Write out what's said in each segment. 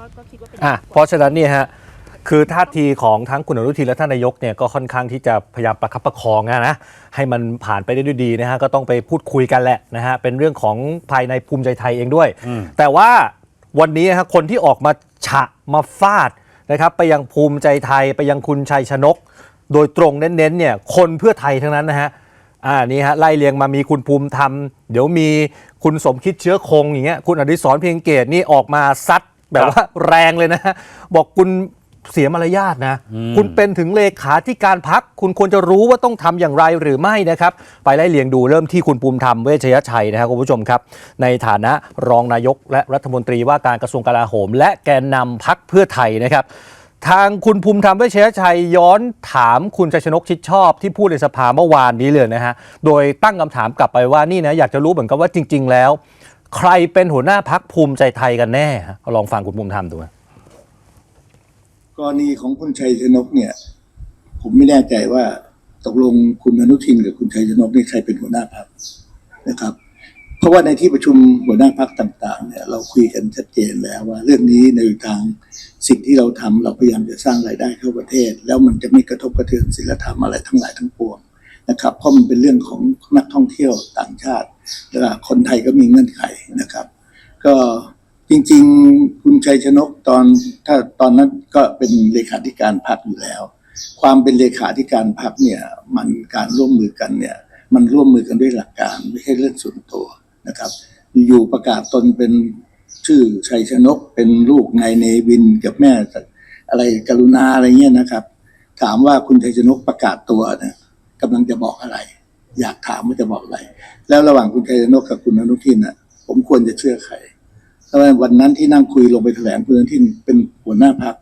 ก็ก็คิดว่าเป็นอะเพราะฉะนั้นเนี่ยฮะคือท่าทีของทั้งคุณอนุทินและท่านนายกเนี่ยก็ค่อนข้างที่จะพยายามประคับประคองอะนะให้มันผ่านไปได้ด้วยดีนะฮะก็ต้องไปพูดคุยกันแหละนะฮะเป็นเรื่องของภายในภูมิใจไทยเองด้วย แต่ว่าวันนี้ฮะคนที่ออกมาฉะมาฟาดนะครับไปยังภูมิใจไทยไปยังคุณชัยชนก โดยตรงเน้นๆเนี่ยคนเพื่อไทยทั้งนั้นนะฮะอ่านี่ฮะไล่เรียงมามีคุณภูมิธรรม เดี๋ยวมีคุณสมคิดเชื้อคงอย่างเงี้ยคุณอดิศรเพียงเกตนี่ออกมาซัด แบบว่าแรงเลยนะฮะบอกคุณเสียมารยาทนะ คุณเป็นถึงเลขาธิการพัก คุณควรจะรู้ว่าต้องทำอย่างไรหรือไม่นะครับ ไปไล่เลียงดูเริ่มที่คุณภูมิธรรมเวชยชัยนะครับคุณผู้ชมครับ ในฐานะรองนายกและรัฐมนตรีว่าการกระทรวงกลาโหม และแกนนำพักเพื่อไทยนะครับ ทางคุณภูมิธรรมเวชยชัยย้อนถามคุณชัยชนกชิดชอบที่พูดในสภาเมื่อวานนี้เลยนะฮะ โดยตั้งคำถามกลับไปว่านี่นะอยากจะรู้เหมือนกันว่าจริง ๆ แล้ว ใครเป็นหัวหน้าพักภูมิใจไทยกันแน่ฮะลองฟังคุณภูมิธรรมดูกรณีของคุณชัยชนกเนี่ย ผมไม่แน่ใจว่าตกลงคุณอนุทินกับคุณชัยชนกนี่ใครเป็นหัวหน้าพรรคนะครับ เพราะว่าในที่ประชุมหัวหน้าพรรคต่าง ๆ เนี่ย เราคุยกันชัดเจนแล้วว่า เรื่องนี้ในทางสิ่งที่เราทำเราพยายามจะสร้างรายได้เข้าประเทศ แล้วมันจะไม่กระทบกระเทือนศีลธรรมอะไรทั้งหลายทั้งปวงนะครับ เพราะมันเป็นเรื่องของนักท่องเที่ยวต่างชาติ และคนไทยก็มีเงื่อนไขนะครับ ก็จริงๆ คุณชัยชนกตอนถ้าตอนนั้นก็เป็นเลขาธิการพรรคอยู่แล้ว ความเป็นเลขาธิการพรรคเนี่ยมันการร่วมมือกันเนี่ยมันร่วมมือกันด้วยหลักการไม่ใช่เรื่องส่วนตัวนะครับอยู่ประกาศตนเป็นชื่อชัยชนกเป็นลูกนายเนวินกับแม่อะไรกรุณาอะไรเงี้ยนะครับ ถามว่าคุณชัยชนกประกาศตัวนะกำลังจะบอกอะไร อยากถามว่าจะบอกอะไร แล้วระหว่างคุณชัยชนกกับคุณอนุทินน่ะ ผมควรจะเชื่อใครเพราะว่าวันนั้นที่นั่งคุยลงไปแถลงคุณอนุทินเป็นหัวหน้าพัก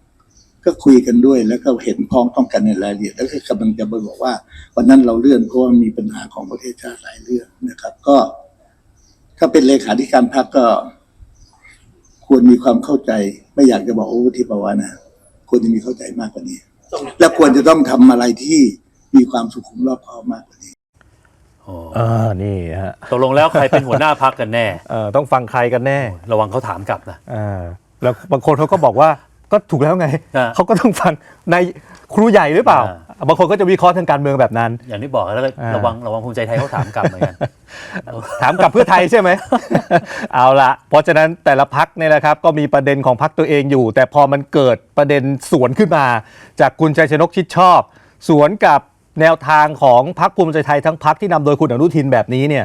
ก็คุยกันด้วย แล้วก็เห็นพ้องต้องกันในรายละเอียด แล้วก็กำลังจะมาบอกว่า วันนั้นเราเลื่อนเพราะว่ามีปัญหาของประเทศชาติหลายเรื่องนะครับ ก็ ถ้าเป็นเลขาธิการพักก็ ควรมีความเข้าใจ ไม่อยากจะบอกโอ้วุฒิภาวะนะควรจะมีเข้าใจมากกว่านี้ และควรจะต้องทำอะไรที่มีความสุขุมรอบคอบมาก กว่านี้เออนี่ฮะตกลงแล้วใครเป็นหัวหน้าพักกันแน่เออต้องฟังใครกันแน่ ระวังเขาถามกลับนะเออแล้วบางคนเขาก็บอกว่าก็ถูกแล้วไงอ่า เขาก็ต้องฟังในครูใหญ่หรือเปล่าอ่า บางคนก็จะวิเคราะห์ทางการเมืองแบบนั้น อย่างที่บอกแล้วก็อ่า ระวังระวังภูมิใจไทยเขาถามกลับเหมือนกัน ถามกับเพื่อไทยใช่ไหม เอาละเพราะฉะนั้นแต่ละพักเนี่ยนะครับก็มีประเด็นของพักตัวเองอยู่ แต่พอมันเกิดประเด็นสวนขึ้นมา จากคุณชัยชนกชิดชอบ สวนกับ แนวทางของพักภูมิใจไทยทั้งพักที่นำโดยคุณอนุทินแบบนี้เนี่ย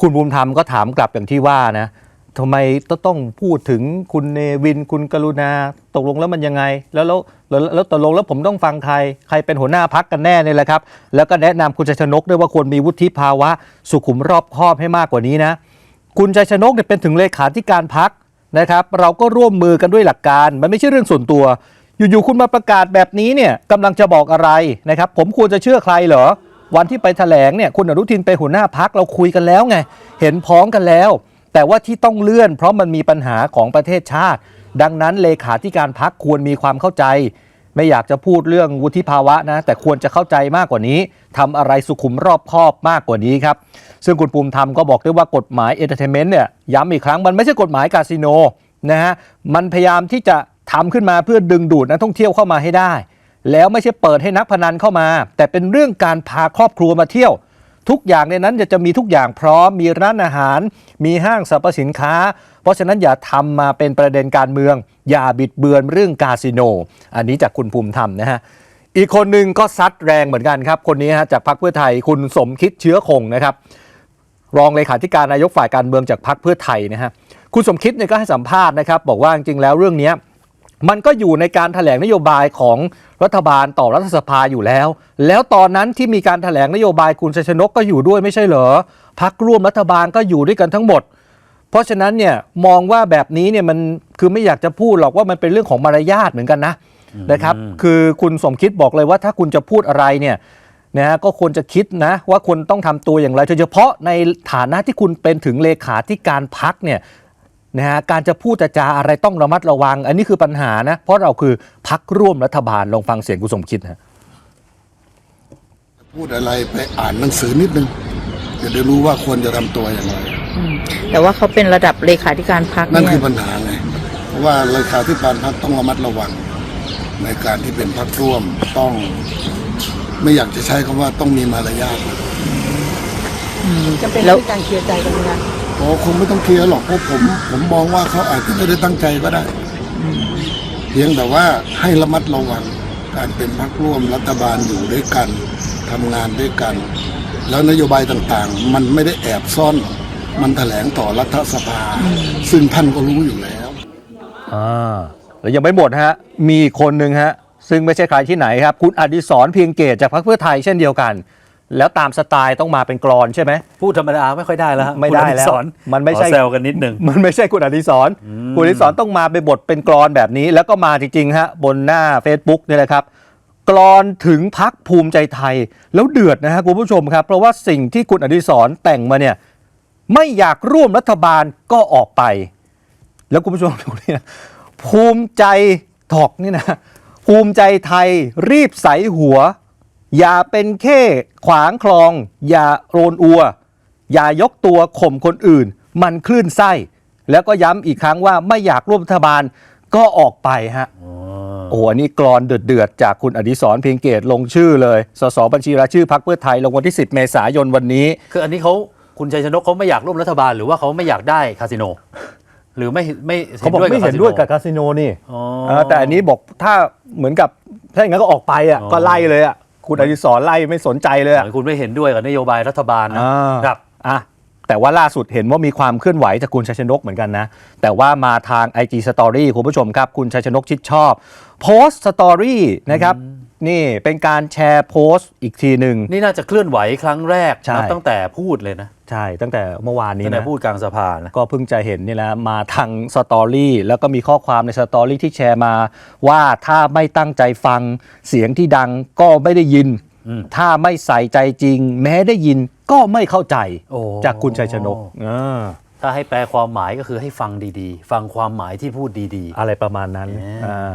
คุณภูมิธรรมก็ถามกลับอย่างที่ว่านะทำไมต้องพูดถึงคุณเนวินคุณกรุณาตกลงแล้วมันยังไง แล้วแล้วแล้วแล้วตกลงแล้วผมต้องฟังใคร ใครเป็นหัวหน้าพักกันแน่เนี่ยแหละครับ แล้วก็แนะนำคุณชัยชนกด้วยว่าควรมีวุฒิภาวะ สุขุมรอบคอบให้มากกว่านี้นะ คุณชัยชนกเนี่ยเป็นถึงเลขาธิการพักนะครับ เราก็ร่วมมือกันด้วยหลักการ มันไม่ใช่เรื่องส่วนตัว อยู่ๆคุณมาประกาศแบบนี้เนี่ยกำลังจะบอกอะไรนะครับ ผมควรจะเชื่อใครเหรอ วันที่ไปแถลงเนี่ยคุณอนุทินไปหัวหน้าพักเราคุยกันแล้วไง เห็นพ้องกันแล้ว แต่ว่าที่ต้องเลื่อน เพราะมันมีปัญหาของประเทศชาติ ดังนั้นเลขาธิการพักควรมีความเข้าใจ ไม่อยากจะพูดเรื่องวุฒิภาวะนะ แต่ควรจะเข้าใจมากกว่านี้ทำอะไรสุขุมรอบคอบมากกว่านี้ครับซึ่งคุณภูมิธรรมก็บอกด้วยว่ากฎหมายเอนเตอร์เทนเมนต์เนี่ยย้ำอีกครั้งมันไม่ใช่กฎหมายคาสิโนนะฮะมันพยายามที่จะ ทำขึ้นมาเพื่อดึงดูดนักท่องเที่ยวเข้ามาให้ได้ แล้วไม่ใช่เปิดให้นักพนันเข้ามา แต่เป็นเรื่องการพาครอบครัวมาเที่ยว ทุกอย่างในนั้นจะจะมีทุกอย่างพร้อมมีร้านอาหาร มีห้างสรรพสินค้า เพราะฉะนั้นอย่าทำมาเป็นประเด็นการเมือง อย่าบิดเบือนเรื่องคาสิโน อันนี้จากคุณภูมิธรรมนะฮะอีกคนหนึ่งก็ซัดแรงเหมือนกันครับ คนนี้ฮะจากพรรคเพื่อไทยคุณสมคิดเชื้อคงนะครับ รองเลขาธิการนายกฝ่ายการเมืองจากพรรคเพื่อไทยนะฮะคุณสมคิดเนี่ยก็ให้สัมภาษณ์นะครับ บอกว่าจริงแล้วเรื่องนี้ มันก็อยู่ในการถแถลงนโยบายของรัฐบาลต่อรัฐสภาอยู่แล้ว แล้วตอนนั้นที่มีการถแถลงนโยบายคุณชัยชนกก็อยู่ด้วยไม่ใช่เหรอพักร่วมรัฐบาลก็อยู่ด้วยกันทั้งหมด เพราะฉะนั้นเนี่ยมองว่าแบบนี้เนี่ยมันคือไม่อยากจะพูดหรอกว่ามันเป็นเรื่องของมารยาทเหมือนกันนะนะครับคือคุณสมคิดบอกเลยว่าถ้าคุณจะพูดอะไรเนี่ยนะฮะก็ควรจะคิดนะว่าคุณต้องทำตัวอย่างไรโดยเฉพาะในฐานะที่คุณเป็นถึงเลขาธิการพักเนี่ย นะฮะการจะพูดจะจาอะไรต้องระมัดระวัง อันนี้คือปัญหานะ เพราะเราคือพักร่วมรัฐบาลลองฟังเสียงคุณสมคิดนะพูดอะไรไปอ่านหนังสือนิดนึงจะได้รู้ว่าควรจะทำตัวอย่างไรแต่ว่าเขาเป็นระดับเลขาธิการพักนั่นเนี่คืยอปัญหาไงราะว่าเลขาธิการพรรคต้องระมัดระวัง ในการที่เป็นพรรคร่วมต้อง ไม่อยากจะใช้คำว่าต้องมีมารยาทจะเป็นแล้วเรื่องการเคลียร์ใจกันไหมคะ โอ้คงไม่ต้องเคลียร์หรอกเพราะผม ผมมองว่าเขาอาจจะไม่ได้ตั้งใจก็ได้เพียงแต่ว่าให้ระมัดระวังการเป็นพรรคร่วมรัฐบาลอยู่ด้วยกันทำงานด้วยกัน แล้วนโยบายต่างๆ มันไม่ได้แอบซ่อน มันแถลงต่อรัฐสภา ซึ่งท่านก็รู้อยู่แล้ว อ่าแล้วยังไม่หมดฮะ มีอีกคนหนึ่งฮะ ซึ่งไม่ใช่ใครที่ไหนครับ คุณอดิศรเพียงเกตจากพรรคเพื่อไทยเช่นเดียวกัน แล้วตามสไตล์ต้องมาเป็นกรอนใช่ไหม พูดธรรมดาไม่ค่อยได้แล้วฮะไม่ได้แล้วคุณอดิศรมันไม่ใช่ ขอแซวกันนิดหนึ่ง มันไม่ใช่คุณอดิศรคุณอดิศรต้องมาเป็นบทเป็นกรอนแบบนี้ แล้วก็มาจริงๆฮะบนหน้า Facebook นี่แหละครับ กรอนถึงพักภูมิใจไทย แล้วเดือดนะฮะคุณผู้ชมครับ เพราะว่าสิ่งที่คุณอดิศรแต่งมาเนี่ยไม่อยากร่วมรัฐบาลก็ออกไป แล้วคุณผู้ชมดูนี่นะภูมิใจถอกนี่นะภูมิใจไทยรีบใสหัว อย่าเป็นแค่ขวางคลอง อย่าโรนอัว อย่ายกตัวข่มคนอื่น มันคลื่นไส้ แล้วก็ย้ำอีกครั้งว่าไม่อยากร่วมรัฐบาลก็ออกไปฮะโอ้โหอันนี้กรอนเดือดๆ จากคุณอดิศรเพียงเกตลงชื่อเลยสสบัญชีรายชื่อพักเพื่อไทยลงวันที่ 10 เมษายนวันนี้ คืออันนี้เขาคุณชัยชนกเขาไม่อยากร่วมรัฐบาลหรือว่าเขาไม่อยากได้คาสิโน หรือไม่ไม่เขาบอกไม่เห็นด้วยกับคาสิโนนี่อ๋อเออแต่อันนี้บอกถ้าเหมือนกับถ้าอย่างนั้นก็ออกไปอะอ๋อก็ไล่เลยอะ คุณอดิศรไล่ไม่สนใจเลยเหอะมือนคุณไม่เห็นด้วยกับนโยบายรัฐบาลนะอ่าครับอะแต่ว่าล่าสุดเห็นว่ามีความเคลื่อนไหวจากคุณชัยชนกเหมือนกันนะ แต่ว่ามาทาง IG Story คุณผู้ชมครับ คุณชัยชนกชิดชอบ โพสต์สตอรี่นะครับ นี่เป็นการแชร์โพสต์อีกทีหนึ่ง นี่น่าจะเคลื่อนไหวครั้งแรกใช่ นับตั้งแต่พูดเลยนะใช่ ตั้งแต่เมื่อวานนี้ตั้งแต่นะ พูดกลางสภานะ ก็เพิ่งจะเห็นนี่แหละมาทางสตอรี่แล้วก็มีข้อความในสตอรี่ที่แชร์มา ว่าถ้าไม่ตั้งใจฟังเสียงที่ดังก็ไม่ได้ยิน อืม ถ้าไม่ใส่ใจจริง แม้ได้ยินก็ไม่เข้าใจ โอ้จากคุณชัยชนกอ่าถ้าให้แปลความหมายก็คือให้ฟังดีๆ ฟังความหมายที่พูดดี อะไรประมาณนั้นแหมอ่า